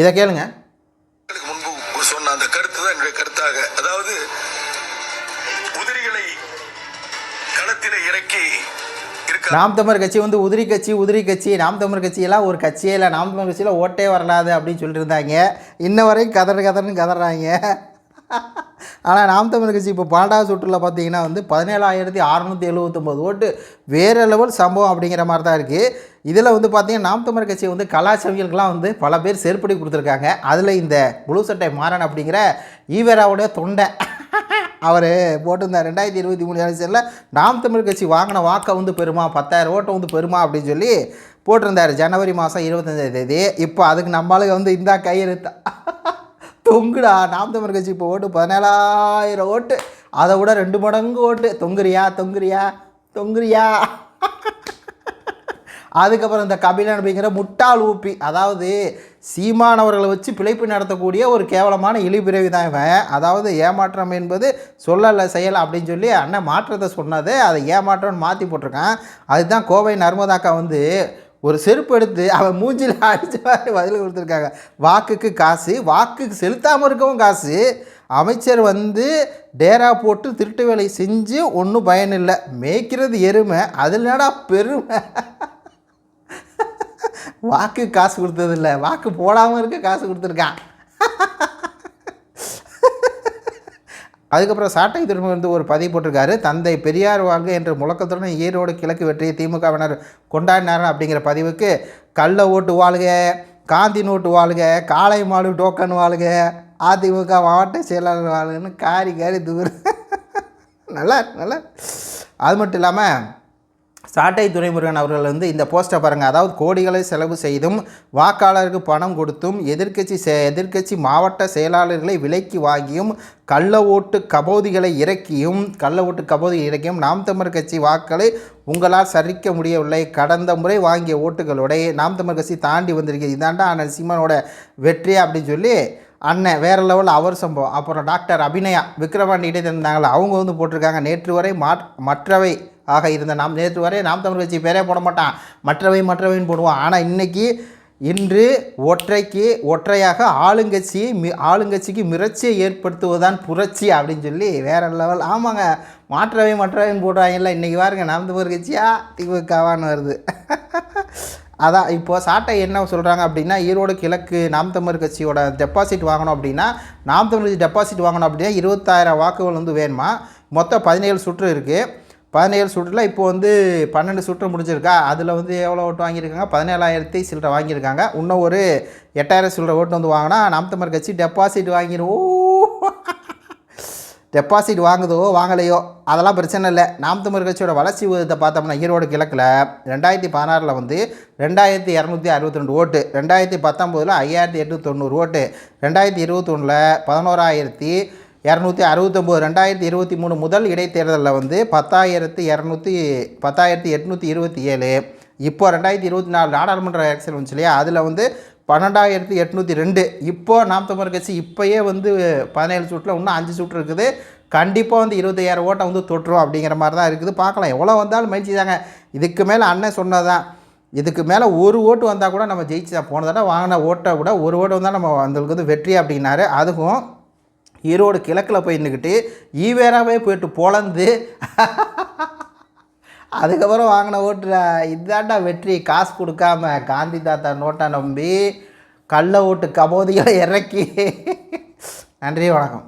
இதை கேளுங்க. முன்பு சொன்ன அந்த கருத்து தான் என்னுடைய கருத்தாக. அதாவது உதிரிகளை களத்திலே இறக்கி நாம் தமிழர் கட்சி வந்து உதிரி கட்சி உதிரி கட்சி நாம் தமிழர் கட்சியெல்லாம் ஒரு கட்சியே இல்லை நாம் தமிழர் கட்சியில் ஓட்டே வரலாது அப்படின்னு சொல்லிட்டு இருந்தாங்க இன்ன வரைக்கும் கதறு கதறுன்னு கதறாங்க. ஆனால் நாம் தமிழர் கட்சி இப்போ பன்னெண்டாவது சுற்றுல பார்த்தீங்கன்னா வந்து பதினேழாயிரத்தி அறநூற்றி எழுபத்தொம்போது ஓட்டு வேறு லெவல் சம்பவம் அப்படிங்கிற மாதிரி தான் இருக்குது இதில் வந்து பார்த்தீங்கன்னா நாம் தமிழர் கட்சி வந்து கலாச்சாரியர்களுக்கெல்லாம் வந்து பல பேர் செருப்படி கொடுத்துருக்காங்க. அதில் இந்த முழு சட்டை மாறன் அப்படிங்கிற ஈவேராவுடைய தொண்டை அவர் போட்டிருந்தார். ரெண்டாயிரத்தி இருபத்தி மூணு எலெக்ஷனில் நாம் தமிழ் கட்சி வாங்கின வாக்கை வந்து பெருமா பத்தாயிரம் ஓட்டை வந்து பெருமா அப்படின்னு சொல்லி போட்டிருந்தார். ஜனவரி மாதம் இருபத்தஞ்சாம் தேதி. இப்போ அதுக்கு நம்மளுக்கு வந்து இந்தா கையெழுத்தா. தொங்குடா நாம் தமிழ் கட்சி இப்போ ஓட்டு பதினேழாயிரம் ஓட்டு. அதை விட ரெண்டு மடங்கு ஓட்டு. தொங்குறியா தொங்குறியா தொங்குறியா? அதுக்கப்புறம் இந்த கபிலன் அப்படிங்கிற முட்டாள் ஊப்பி அதாவது சீமானவர்களை வச்சு பிழைப்பு நடத்தக்கூடிய ஒரு கேவலமான இழிபிறவி தான் இவன். அதாவது ஏமாற்றம் என்பது சொல்லலை செயல் அப்படின்னு சொல்லி அண்ணன் மாற்றத்தை சொன்னது. அதை ஏமாற்றம்னு மாற்றி போட்டிருக்கான். அதுதான் கோவை நர்மதாக்கா வந்து ஒரு செருப்பு எடுத்து அவன் மூஞ்சில் அடிச்ச மாதிரி பதில் கொடுத்துருக்காங்க. வாக்குக்கு காசு வாக்குக்கு செலுத்தாமல் இருக்கவும் காசு. அமைச்சர் வந்து டேரா போட்டு திருட்டு வேலை செஞ்சு ஒன்றும் பயனில்லை மேய்க்கிறது எருமை அதில் பெருமை? வாக்கு காசு கொடுத்ததில்ல வாக்கு போடாமல் இருக்க காசு கொடுத்துருக்கான். அதுக்கப்புறம் சாட்டை திரும்ப வந்து ஒரு பதிவு போட்டிருக்காரு. தந்தை பெரியார் வாழ்க என்ற முழக்கத்துடன் ஈரோடு கிழக்கு வெற்றியை திமுகவினர் கொண்டாடினார் அப்படிங்கிற பதிவுக்கு கள்ள ஓட்டு வாழ்க காந்தி நோட்டு வாழ்க காளை மாடு டோக்கன் வாழ்க அதிமுக மாவட்ட செயலாளர் வாழ்கன்னு காரி காரி தூர். நல்லா நல்லா. அது மட்டும் இல்லாமல் சாட்டை துரைமுருகன் அவர்கள் வந்து இந்த போஸ்ட்டை பாருங்கள் அதாவது கோடிகளை செலவு செய்தும் வாக்காளருக்கு பணம் கொடுத்தும் எதிர்க்கட்சி செ எதிர்க்கட்சி மாவட்ட செயலாளர்களை விலைக்கு வாங்கியும் கள்ள ஓட்டு கபோதிகளை இறக்கியும் கள்ள ஓட்டு கபோதி இறக்கியும் நாம் தமிழர் கட்சி வாக்களை உங்களால் சரிக்க முடியவில்லை. கடந்த முறை வாங்கிய ஓட்டுகளுடைய நாம் தமிழர் கட்சி தாண்டி வந்திருக்கு இதாண்டா அண்ணன் சீமானோட வெற்றி அப்படின்னு சொல்லி அண்ணன் வேறு லெவலில் அவர் சம்பவம். அப்புறம் டாக்டர் அபிநயா விக்ரவாண்டி இடைத்தந்தாங்களா அவங்க வந்து போட்டிருக்காங்க. நேற்று வரை மாற் மற்றவை ஆக இருந்த நாம் நேற்று வரை நாம் தமிழ் கட்சி பேரே போட மாட்டான். மற்றவை மற்றவைன்னு போடுவான். ஆனால் இன்னைக்கு இன்று ஒற்றைக்கு ஒற்றையாக ஆளுங்கட்சி மி ஆளுங்கட்சிக்கு மிரட்சியை ஏற்படுத்துவதுதான் புரட்சி அப்படின்னு சொல்லி வேற லெவல் ஆமாங்க. மாற்றவை மற்றவைன்னு போடுறாங்கல்ல. இன்றைக்கி பாருங்க நாம் தமிழ் கட்சியா? திமுகவான்னு வருது. அதான் இப்போது சாட்டை என்ன சொல்கிறாங்க அப்படின்னா ஈரோடு கிழக்கு நாம் தமிழர் கட்சியோட டெபாசிட் வாங்கணும் அப்படின்னா நாம் தமிழ் கட்சி டெபாசிட் வாங்கணும் அப்படின்னா இருபத்தாயிரம் வாக்குகள் வந்து வேணுமா? மொத்தம் பதினேழு சுற்று இருக்குது பதினேழு சுற்றில் இப்போ வந்து பன்னெண்டு சுற்று முடிஞ்சிருக்கா. அதில் வந்து எவ்வளோ ஓட்டு வாங்கியிருக்காங்க? பதினேழாயிரத்தி சில்லரை வாங்கியிருக்காங்க. இன்னும் ஒரு எட்டாயிரம் சில்லரை ஓட்டு வந்து வாங்கினா நாம் தமிழ் கட்சி டெபாசிட் வாங்கிடுவோம் டெபாசிட் வாங்குதோ வாங்கலையோ? அதெல்லாம் பிரச்சனை இல்லை. நாம் தமிழ் கட்சியோட வளர்ச்சி விகிதத்தை பார்த்தோம்னா ஈரோடு கிழக்கில் ரெண்டாயிரத்தி பதினாறில் வந்து ரெண்டாயிரத்தி இரநூத்தி அறுபத்தி ரெண்டு ஓட்டு ரெண்டாயிரத்தி பத்தொம்போதில் ஐயாயிரத்தி எட்நூற்றி தொண்ணூறு ஓட்டு ரெண்டாயிரத்தி இருபத்தொன்னில் பதினோராயிரத்தி இரநூத்தி அறுபத்தொம்போது ரெண்டாயிரத்தி இருபத்தி மூணு முதல் இடைத்தேர்தலில் வந்து பத்தாயிரத்தி இரநூத்தி பத்தாயிரத்தி எட்நூற்றி இருபத்தி ஏழு இப்போ ரெண்டாயிரத்தி இருபத்தி நாலு நாடாளுமன்ற எலெக்ஷன் வந்துச்சு இல்லையா? அதில் வந்து பன்னெண்டாயிரத்தி எட்நூற்றி ரெண்டு இப்போது நாம் தமிழர் கட்சி இப்போயே வந்து பதினேழு சூட்டில் இன்னும் அஞ்சு சூட்டு இருக்குது. கண்டிப்பாக வந்து இருபத்தையாயிரம் ஓட்டை வந்து தொட்டுரும் அப்படிங்கிற மாதிரி தான் இருக்குது. பார்க்கலாம் எவ்வளோ வந்தாலும் மகிழ்ச்சி தாங்க. இதுக்கு மேலே அண்ணன் சொன்னதான் இதுக்கு மேலே ஒரு ஓட்டு வந்தால் கூட நம்ம ஜெயிச்சு தான் போன தடவை வாங்கின ஓட்டை விட ஒரு ஓட்டு வந்தால் நம்ம அந்தளுக்கு வந்து வெற்றி அப்படின்னாரு. அதுவும் ஈரோடு கிழக்கில் போய் நின்றுக்கிட்டு ஈவேராகவே போயிட்டு பொழந்து அதுக்கப்புறம் வாங்கின ஓட்டு இதாண்டா வெற்றி காசு கொடுக்காம காந்தி தாத்தா நோட்டை நம்பி கள்ள ஓட்டு கபோதிகளை இறக்கி. நன்றி வணக்கம்.